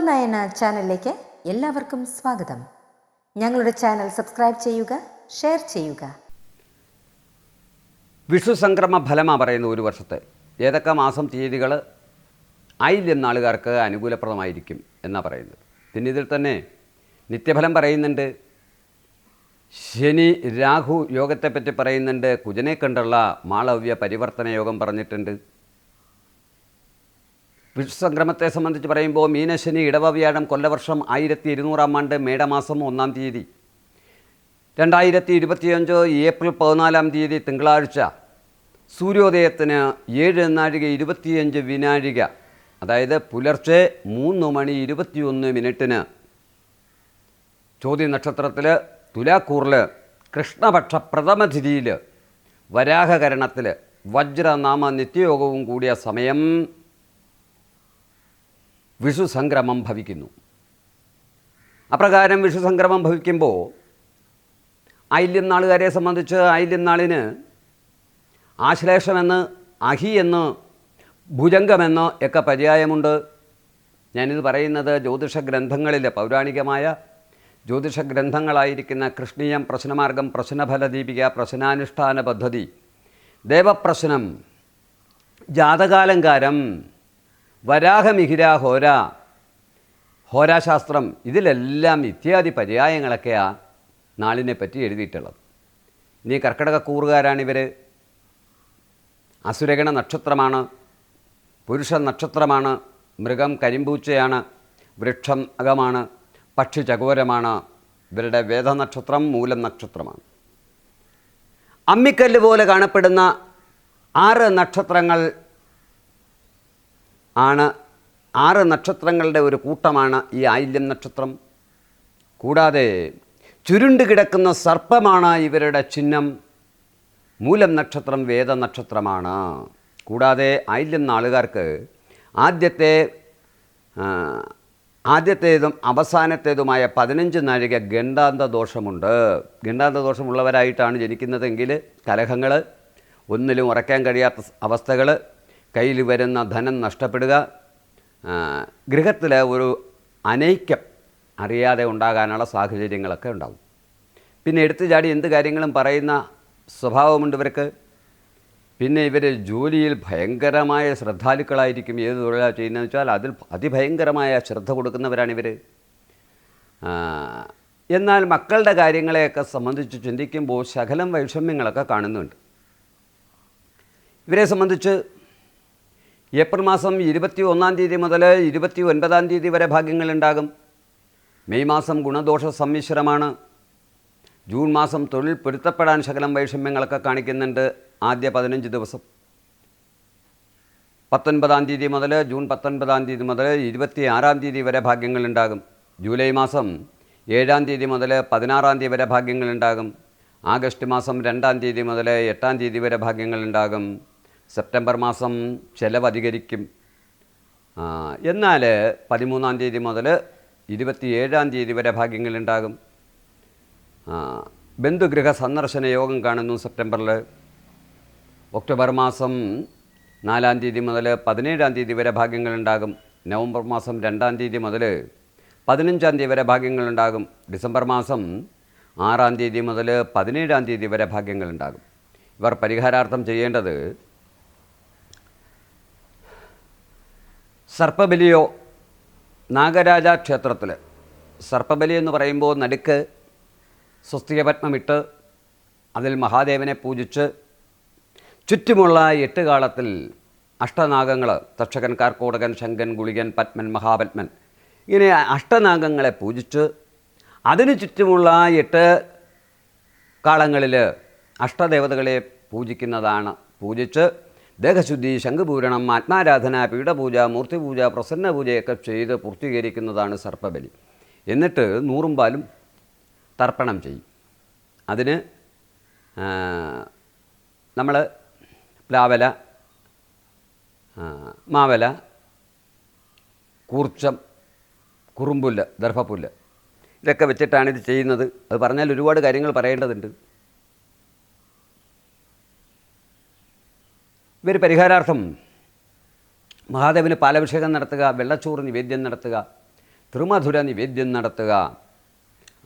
ഉപനയന ചാനലിലേക്ക് എല്ലാവർക്കും സ്വാഗതം. ഞങ്ങളുടെ ചാനൽ സബ്സ്ക്രൈബ് ചെയ്യുക ഷെയർ ചെയ്യുക. വിഷു സംക്രമ ഫലമാണ് പറയുന്ന ഒരു വർഷത്തെ ഏതൊക്കെ മാസം തീയതികൾ ആയില്ലെന്ന ആളുകാർക്ക് അനുകൂലപ്രദമായിരിക്കും എന്നാണ് പറയുന്നത്. പിന്നെ ഇതിൽ തന്നെ നിത്യഫലം പറയുന്നുണ്ട്. ശനി രാഹു യോഗത്തെപ്പറ്റി പറയുന്നുണ്ട്. കുജനെ കണ്ടുള്ള മാളവ്യ പരിവർത്തന യോഗം പറഞ്ഞിട്ടുണ്ട്. വിഷുസംക്രമത്തെ സംബന്ധിച്ച് പറയുമ്പോൾ മീനശനി ഇടവവ്യാഴം കൊല്ലവർഷം ആയിരത്തി ഇരുന്നൂറാം ആണ്ട് മേടമാസം ഒന്നാം തീയതി. രണ്ടായിരത്തി ഇരുപത്തിയഞ്ച് ഏപ്രിൽ പതിനാലാം തീയതി തിങ്കളാഴ്ച. സൂര്യോദയത്തിന് ഏഴ് നാഴിക ഇരുപത്തിയഞ്ച് വിനാഴിക. അതായത് പുലർച്ചെ മൂന്ന് മണി ഇരുപത്തിയൊന്ന് മിനിറ്റിന്. ചോദ്യ നക്ഷത്രത്തിൽ തുലാക്കൂറിൽ കൃഷ്ണപക്ഷ പ്രഥമതിഥിയിൽ വരാഹകരണത്തിൽ വജ്രനാമ നിത്യയോഗവും കൂടിയ സമയം വിഷു സംക്രമം ഭവിക്കുന്നു. അപ്രകാരം വിഷു സംക്രമം ഭവിക്കുമ്പോൾ ആയില്യം നാളുകാരെ സംബന്ധിച്ച് ആയില്യം നാളിന് ആശ്ലേഷമെന്ന് അഹി എന്ന് ഭുജംഗമെന്ന് ഒക്കെ പര്യായമുണ്ട്. ഞാനിത് പറയുന്നത് ജ്യോതിഷ ഗ്രന്ഥങ്ങളിലെ പൗരാണികമായ ജ്യോതിഷ ഗ്രന്ഥങ്ങളായിരിക്കുന്ന കൃഷ്ണീയം പ്രശ്നമാർഗം പ്രശ്നഫലദീപിക പ്രശ്നാനുഷ്ഠാന പദ്ധതി ദേവപ്രശ്നം ജാതകാലങ്കാരം വരാഹമിഹിര ഹോര. ഹോരാശാസ്ത്രം ഇതിലെല്ലാം ഇത്യാദി പര്യായങ്ങളൊക്കെയാണ് നാളിനെ പറ്റി എഴുതിയിട്ടുള്ളത്. ഇനി കർക്കിടക കൂറുകാരാണിവർ അസുരഗണ നക്ഷത്രമാണ് പുരുഷ നക്ഷത്രമാണ് മൃഗം കരിമ്പൂച്ചയാണ് വൃക്ഷം അകമാണ് പക്ഷി ചകോരമാണ്. ഇവരുടെ വേദനക്ഷത്രം മൂലം നക്ഷത്രമാണ്. അമ്മിക്കല്ല് പോലെ കാണപ്പെടുന്ന ആറ് നക്ഷത്രങ്ങൾ ആണ് ആറ് നക്ഷത്രങ്ങളുടെ ഒരു കൂട്ടമാണ് ഈ ആയില്യം നക്ഷത്രം. കൂടാതെ ചുരുണ്ട് കിടക്കുന്ന സർപ്പമാണ് ഇവരുടെ ചിഹ്നം. മൂലം നക്ഷത്രം വേദ നക്ഷത്രമാണ്. കൂടാതെ ആയില്യം നാളുകാർക്ക് ആദ്യത്തെ ആദ്യത്തേതും അവസാനത്തേതുമായ പതിനഞ്ച് നാഴിക ഗണ്ടാന്ത ദോഷമുണ്ട്. ഗണ്ടാന്ത ദോഷമുള്ളവരായിട്ടാണ് ജനിക്കുന്നതെങ്കിൽ കലഹങ്ങൾ ഒന്നിലും ഉറക്കാൻ കഴിയാത്ത അവസ്ഥകൾ കയ്യിൽ വരുന്ന ധനം നഷ്ടപ്പെടുക. ഗൃഹത്തിൽ ഒരു അനൈക്യം അറിയാതെ ഉണ്ടാകാനുള്ള സാഹചര്യങ്ങളൊക്കെ ഉണ്ടാവും. പിന്നെ എടുത്തു ചാടി എന്ത് കാര്യങ്ങളും പറയുന്ന സ്വഭാവമുണ്ട് ഇവർക്ക്. പിന്നെ ഇവർ ജോലിയിൽ ഭയങ്കരമായ ശ്രദ്ധാലുക്കളായിരിക്കും. ഏത് തൊഴിലാണ് ചെയ്യുന്നതെന്ന് വെച്ചാൽ അതിൽ അതിഭയങ്കരമായ ശ്രദ്ധ കൊടുക്കുന്നവരാണ് ഇവർ എന്നാൽ മക്കളുടെ കാര്യങ്ങളെയൊക്കെ സംബന്ധിച്ച് ചിന്തിക്കുമ്പോൾ ശകലം വൈഷമ്യങ്ങളൊക്കെ കാണുന്നുണ്ട്. ഇവരെ സംബന്ധിച്ച് ഏപ്രിൽ മാസം ഇരുപത്തി ഒന്നാം തീയതി മുതൽ ഇരുപത്തി ഒൻപതാം തീയതി വരെ ഭാഗ്യങ്ങളുണ്ടാകും മെയ് മാസം ഗുണദോഷ സമ്മിശ്രമാണ്. ജൂൺ മാസം തൊഴിൽ പൊരുത്തപ്പെടാൻ ശകലം വൈഷമ്യങ്ങളൊക്കെ കാണിക്കുന്നുണ്ട് ആദ്യ പതിനഞ്ച് ദിവസം. പത്തൊൻപതാം തീയതി മുതൽ ജൂൺ പത്തൊൻപതാം തീയതി മുതൽ ഇരുപത്തി ആറാം തീയതി വരെ ഭാഗ്യങ്ങളുണ്ടാകും ജൂലൈ മാസം ഏഴാം തീയതി മുതൽ പതിനാറാം തീയതി വരെ ഭാഗ്യങ്ങളുണ്ടാകും ആഗസ്റ്റ് മാസം രണ്ടാം തീയതി മുതൽ എട്ടാം തീയതി വരെ ഭാഗ്യങ്ങളുണ്ടാകും സെപ്റ്റംബർ മാസം ചെലവ് അധികരിക്കും എന്നാൽ പതിമൂന്നാം തീയതി മുതൽ ഇരുപത്തിയേഴാം തീയതി വരെ ഭാഗ്യങ്ങളുണ്ടാകും ബന്ധുഗൃഹ സന്ദർശന യോഗം കാണുന്നു സെപ്റ്റംബറിൽ ഒക്ടോബർ മാസം നാലാം തീയതി മുതൽ പതിനേഴാം തീയതി വരെ ഭാഗ്യങ്ങളുണ്ടാകും നവംബർ മാസം രണ്ടാം തീയതി മുതൽ പതിനഞ്ചാം തീയതി വരെ ഭാഗ്യങ്ങളുണ്ടാകും ഡിസംബർ മാസം ആറാം തീയതി മുതൽ പതിനേഴാം തീയതി വരെ ഭാഗ്യങ്ങളുണ്ടാകും ഇവർ പരിഹാരാർത്ഥം ചെയ്യേണ്ടത് സർപ്പബലിയോ നാഗരാജ ക്ഷേത്രത്തിൽ സർപ്പബലി എന്ന് പറയുമ്പോൾ നടുക്ക് സ്വസ്തികപത്മമിട്ട് അതിൽ മഹാദേവനെ പൂജിച്ച് ചുറ്റുമുള്ള എട്ട് കാലത്തിൽ അഷ്ടനാഗങ്ങൾ തക്ഷകൻ കാർക്കോടകൻ ശങ്കൻ ഗുളികൻ പത്മൻ മഹാപത്മൻ ഇങ്ങനെ അഷ്ടനാഗങ്ങളെ പൂജിച്ച് അതിനു ചുറ്റുമുള്ള എട്ട് കാലങ്ങളിൽ അഷ്ടദേവതകളെ പൂജിക്കുന്നതാണ്. പൂജിച്ച് ദേഹശുദ്ധി ശംഖുപൂരണം ആത്മാരാധന പീഠപൂജ മൂർത്തിപൂജ പ്രസന്ന പൂജയൊക്കെ ചെയ്ത് പൂർത്തീകരിക്കുന്നതാണ് സർപ്പബലി. എന്നിട്ട് നൂറും പാലും തർപ്പണം ചെയ്യും. അതിന് നമ്മൾ പ്ലാവല മാവല കൂർച്ചം കുറുമ്പുല്ല് ദർഭപ്പുല്ല് ഇതൊക്കെ വെച്ചിട്ടാണ് ഇത് ചെയ്യുന്നത്. അത് പറഞ്ഞാൽ ഒരുപാട് കാര്യങ്ങൾ പറയേണ്ടതുണ്ട്. ഇവർ പരിഹാരാർത്ഥം. മഹാദേവന് പാലഭിഷേകം നടത്തുക വെള്ളച്ചോറ് നിവേദ്യം നടത്തുക ത്രിമധുര നിവേദ്യം നടത്തുക.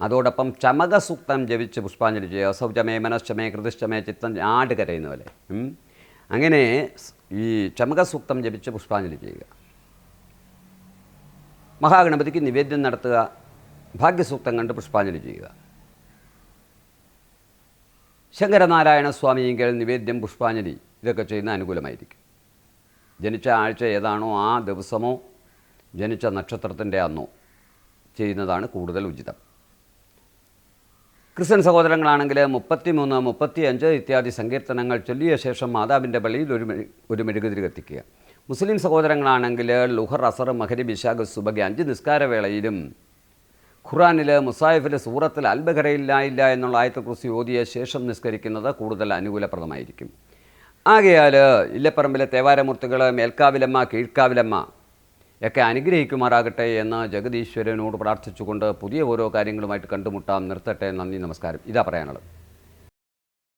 അതോടൊപ്പം ചമകസൂക്തം ജപിച്ച് പുഷ്പാഞ്ജലി ചെയ്യുക. സൗചമേ മനശ്ചമേ കൃതിശ്ചമേ ചിത്തം ആട് കരയുന്ന പോലെ. അങ്ങനെ ഈ ചമകസൂക്തം ജപിച്ച് പുഷ്പാഞ്ജലി ചെയ്യുക. മഹാഗണപതിക്ക് നിവേദ്യം നടത്തുക ഭാഗ്യസൂക്തം കണ്ട് പുഷ്പാഞ്ജലി ചെയ്യുക. ശങ്കരനാരായണ സ്വാമിയെങ്കിൽ നിവേദ്യം പുഷ്പാഞ്ജലി. ഇതൊക്കെ ചെയ്യുന്ന അനുകൂലമായിരിക്കും. ജനിച്ച ആഴ്ച ഏതാണോ ആ ദിവസമോ ജനിച്ച നക്ഷത്രത്തിന്റെ അന്നോ ചെയ്യുന്നതാണ് കൂടുതൽ ഉചിതം. ക്രിസ്ത്യൻ സഹോദരങ്ങളാണെങ്കിൽ മുപ്പത്തിമൂന്ന് മുപ്പത്തിയഞ്ച് ഇത്യാദി സങ്കീർത്തനങ്ങൾ ചൊല്ലിയ ശേഷം മാതാവിന്റെ പള്ളിയിൽ ഒരു ഒരു മെഴുകുതിരി കത്തിക്കുക. മുസ്ലിം സഹോദരങ്ങളാണെങ്കിൽ ലുഹർ അസർ മഹരി ബിശാഖ് സുബഗി അഞ്ച് നിസ്കാരവേളയിലും ഖുറാനിൽ മുസായിഫിൽ സൂറത്തിൽ അൽബഹരയില്ല ഇല്ല എന്നുള്ള ആയത്തെക്കുറിച്ച് ഓതിയ ശേഷം നിസ്കരിക്കുന്നത് കൂടുതൽ അനുകൂലപ്രദമായിരിക്കും. ആകയാൽ ഇല്ലപ്പറമ്പിലെ തേവാരമൂർത്തികൾ മേൽക്കാവിലമ്മ കീഴ്ക്കാവിലമ്മ ഒക്കെ അനുഗ്രഹിക്കുമാറാകട്ടെ എന്ന് ജഗദീശ്വരനോട് പ്രാർത്ഥിച്ചുകൊണ്ട് പുതിയ ഓരോ കാര്യങ്ങളുമായിട്ട് കണ്ടുമുട്ടാം. നിർത്തട്ടെ. നന്ദി നമസ്കാരം. ഇതാ പറയാനുള്ളത്.